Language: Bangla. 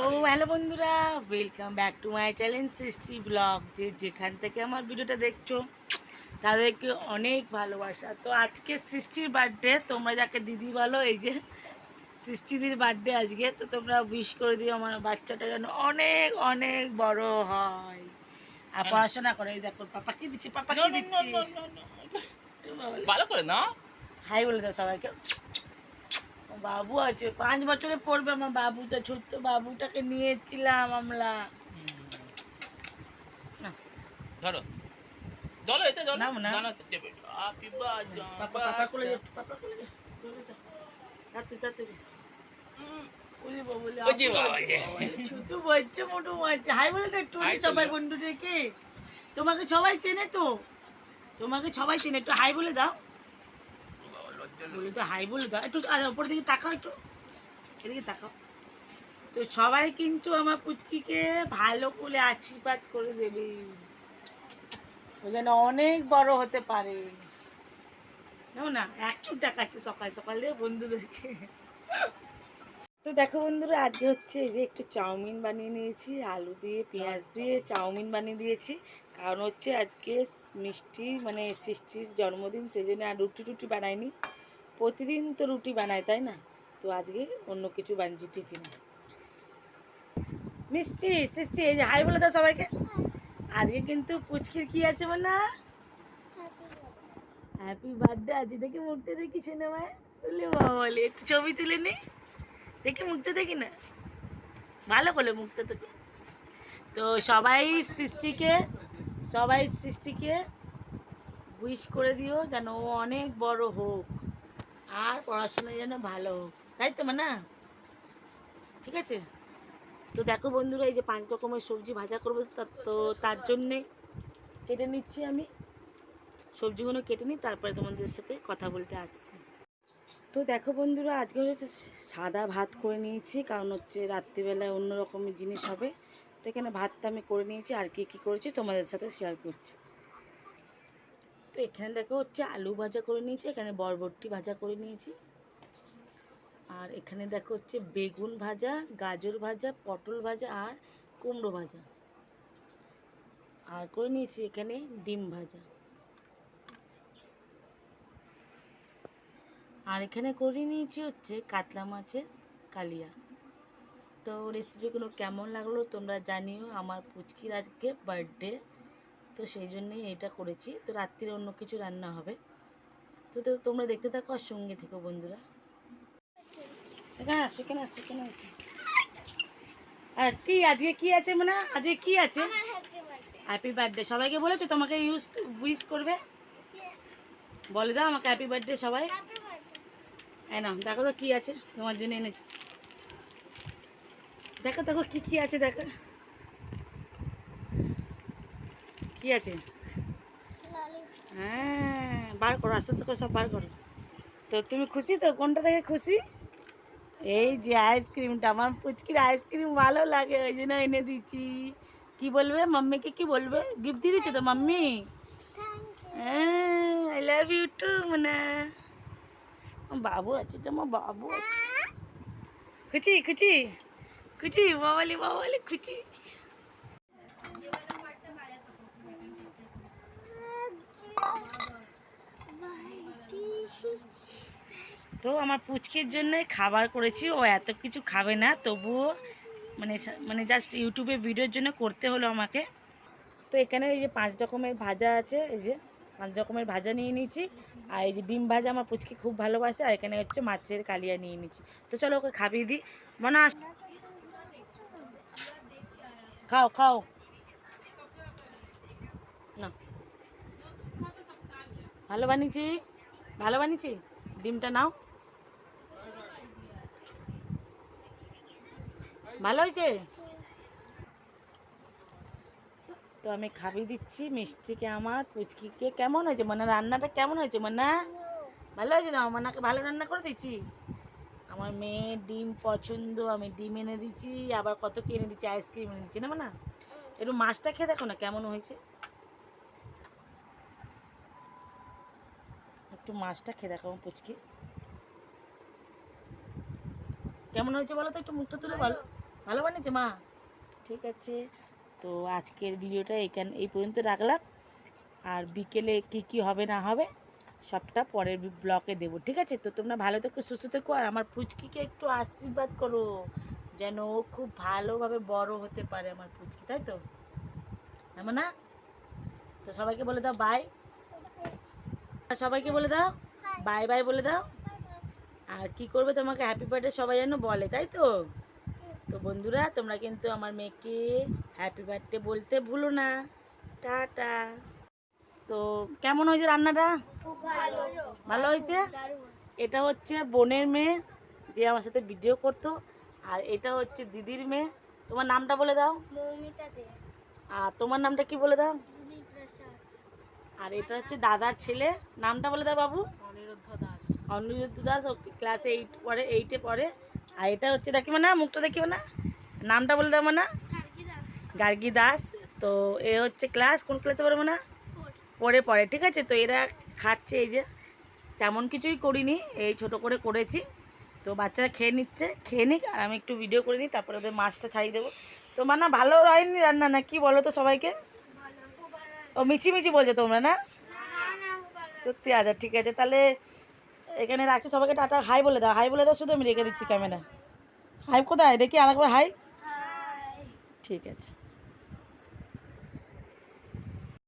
তো হ্যালো বন্ধুরা welcome back to my channel Srishti blog যে যেখান থেকে আমার ভিডিওটা দেখছ তাদেরকে অনেক ভালোবাসা। তো আজকে সৃষ্টির বার্থডে তোমরা যাকে দিদি বলো এই যে সৃষ্টিদির বার্থডে আজকে তো তোমরা উইশ করে দিও আমার বাচ্চাটা যেন অনেক অনেক বড় হয়। আর পড়াশোনা করে এই দেখো পাপা কি দিচ্ছি পাপা কি দিচ্ছি? ভালো করে না হাই বলে দাও সবাইকে। বাবু আছে পাঁচ বছরে পড়বে আমার বাবুটা ছোট্ট বাবুটাকে নিয়ে নিয়েছিলাম আমরা। ধরো। চলো এতে চলো নাও না। হ্যাপি পাপা পাপা কোলে পাপা কোলে যা, কোলে যা। তাড়াতাড়ি, তাড়াতাড়ি। বাবা, বলে, ওই যে আপু, বাবা, যে। ছোট বাচ্চা মোটো বাচ্চা। হাই বলে একটু হাই সবাই বলে। বন্ধুদেরকে। তোমাকে সবাই চেনে তো? তোমাকে সবাই চেনে। একটু হাই বলে দাও। বলে তো হাই বলে একটু আচ্ছা, দিকে তাকাও একটু। এদিকে তাকাও। তো সবাই কিন্তু আমার পুচকিকে ভালো করে আশীর্বাদ করে দেবে। ও যেন অনেক বড় হতে পারে। না এক চুপ দেখাচ্ছে সকাল সকালে বন্ধুদেরকে। তো দেখো বন্ধুরা আজকে হচ্ছে এই যে একটু চাউমিন বানিয়ে নিয়েছি আলু দিয়ে পেঁয়াজ দিয়ে চাউমিন বানিয়ে দিয়েছি। কারণ হচ্ছে আজকে মিষ্টি মানে সৃষ্টির জন্মদিন সেই জন্য আর রুটি টুটি বানাইনি। প্রতিদিন তো রুটি বানায়, তাই না? তো আজকে অন্য কিছু বানিয়েছি টিফিনে। মিষ্টি, সৃষ্টি, এই যে, হাই বলে দাও সবাইকে। আজকে কিন্তু পুচকির কি আছে বল না হ্যাপি বার্থডে আজকে দেখি মুখটা দেখি সিনেমায়। মায় বলে বাবা বলে একটু ছবি তুলে নি। দেখি মুখটা দেখি না। ভালো করলে মুখটা তোকে। তো সবাই সৃষ্টিকে সবাই সৃষ্টিকে উইশ করে দিও যেন ও অনেক বড় হোক। আর পড়াশোনা যেন ভালো হোক। তাই তো না ঠিক আছে? তো দেখো বন্ধুরা, এই যে পাঁচ রকমের সবজি ভাজা করব, তা- তার জন্যে কেটে নিচ্ছি আমি। সবজিগুলো কেটে নিই, তারপরে তোমাদের সাথে কথা বলতে আসছি। তো দেখো বন্ধুরা, আজকে হচ্ছে সাদা ভাত করে নিয়েছি, কারণ হচ্ছে রাত্রিবেলায় অন্য রকমের জিনিস হবে। তো এখানে ভাতটা আমি করে নিয়েছি, আর কি কি করেছি তোমাদের সাথে শেয়ার করছি। এখানে দেখো হচ্ছে আলু ভাজা করে নিয়েছি, এখানে বরবটি ভাজা করে নিয়েছি। আর এখানে দেখো হচ্ছে বেগুন ভাজা, গাজর ভাজা, পটল ভাজা আর কুমড়ো ভাজা। আর করে নিয়েছি এখানে ডিম ভাজা। আর এখানে করে নিয়েছি হচ্ছে কাতলা মাছের কালিয়া। তো রেসিপিগুলো কেমন লাগল তোমরা জানিও। আমার পুচকির আজকে বার্থডে তো সেই জন্যই এটা করেছি। তো রাত্রিরে অন্য কিছু রান্না হবে। তো তোমরা দেখতে থাকো আর সঙ্গে থেকো বন্ধুরা। এখানে আসো এখানে আসো এখানে আসো। আর কি আজকে কি আছে মানে? আজকে কি আছে? হ্যাপি বার্থডে সবাইকে বলেছ তোমাকে ইউজ উইশ করবে? বলে দাও আমাকে হ্যাপি বার্থডে সবাই। হ্যাঁ না দেখো তো কি আছে তোমার জন্য এনেছি। দেখো দেখো কি কি আছে দেখো। কি আছে? হ্যাঁ বার করো, আস্তে আস্তে করে সব বার করো। তো তুমি খুশি তো? কোনটা থেকে খুশি? এই যে আইসক্রিমটা, আমার পুচকির আইসক্রিম ভালো লাগে, ওই জন্য এনে দিচ্ছি। কি বলবে? মাম্মিকে কি বলবে? গিফট দিয়ে দিচ্ছ তো মাম্মি? হ্যাঁ আই লাভ ইউ টু মানে। বাবু আছে তো, আমার বাবু আছে। খুচি খুচি খুচি বাবালি বাবালি খুচি তো আমার পুচকির জন্য খাবার করেছি। ও এত কিছু খাবে না, তবুও মানে মানে জাস্ট ইউটিউবে ভিডিওর জন্য করতে হলো আমাকে। তো এখানে এই যে পাঁচ রকমের ভাজা আছে, এই যে পাঁচ রকমের ভাজা নিয়ে নিয়েছি। আর এই যে ডিম ভাজা আমার পুচকি খুব ভালোবাসে, আর এখানে হচ্ছে মাছের কালিয়া নিয়ে নিয়েছি। তো চলো ওকে খাবিয়ে দিই। মনে আস খাও খাও। না। ভালো বানিয়েছি? ভালো বানিয়েছি? ডিমটা নাও। ভালো হয়েছে? তো আমি খাবি দিচ্ছি, মিষ্টিকে আমার, পুচকিকে। কেমন হয়েছে মানে? রান্নাটা কেমন হয়েছে মানে? ভালো হয়েছে না মানাকে ভালো রান্না করে দিচ্ছি? আমার মেয়ের ডিম পছন্দ, আমি ডিম এনে দিচ্ছি, আবার কত কি এনে দিচ্ছি, আইসক্রিম এনে দিচ্ছি, না মানে? একটু মাছটা খেয়ে দেখো না কেমন হয়েছে। একটু মাছটা খেয়ে দেখো পুচকি। কেমন হয়েছে বলো তো? একটু মুখটা তুলে বলো। ভালো বানিয়েছে, মা? ঠিক আছে। তো আজকের ভিডিওটা এখানে, এই পর্যন্ত রাখলাম। আর বিকেলে কি কি হবে, না হবে, সবটা পরের ব্লকে দেবো। ঠিক আছে? তো তোমরা ভালো থেকো, সুস্থ থেকো, আর আমার পুচকিকে একটু আশীর্বাদ করো, যেন ও খুব ভালোভাবে বড় হতে পারে আমার পুচকি, তাই তো? এমন না তো সবাইকে বলে দাও বাই সবাইকে বলে দাও বাই বাই বলে দাও। আর কি করবে তোমাকে? হ্যাপি বার্থডে সবাই যেন বলে, তাই তো? তো বন্ধুরা তোমরা কিন্তু আমার মেয়েকে হ্যাপি বার্থডে বলতে ভুলো না। টাটা। তো কেমন হয়েছে রান্নাটা? ভালো হয়েছে? এটা হচ্ছে বোনের মেয়ে যে আমার সাথে ভিডিও করতো। আর এটা হচ্ছে দিদির মেয়ে। তোমার নামটা বলে দাও। আর তোমার নামটা কি বলে দাও? আর এটা হচ্ছে দাদার ছেলে। নামটা বলে দাও বাবু। অনিরুদ্ধ দাস। অনিরুদ্ধ দাস ও ক্লাস এইট পড়ে এইটে পড়ে। আর এটা হচ্ছে দেখিবে না, মুখটা দেখিবে না, নামটা বলে দাও না। গার্গী দাস। তো এ হচ্ছে ক্লাস, কোন ক্লাসে পড়বে না? পড়ে পড়ে, ঠিক আছে? তো এরা খাচ্ছে এই যে, তেমন কিছুই করিনি, এই ছোট করে করেছি। তো বাচ্চারা খেয়ে নিচ্ছে, খেয়ে নিক, আর আমি একটু ভিডিও করে নিই, তারপরে ওদের মাছটা ছাড়িয়ে দেবো। তো মানে ভালো হয়নি রান্না না, কি বলো তো সবাইকে? ও মিছি মিছি বলছো তোমরা না? সত্যি আচ্ছা ঠিক আছে, তাহলে এখানে রাখছি সবাইকে টাটা হাই বলে দাও হাই বলে দাও শুধু আমি রেখে দিচ্ছি ক্যামেরা হাই কোথায়? দেখি আর একবার হাই। ঠিক আছে।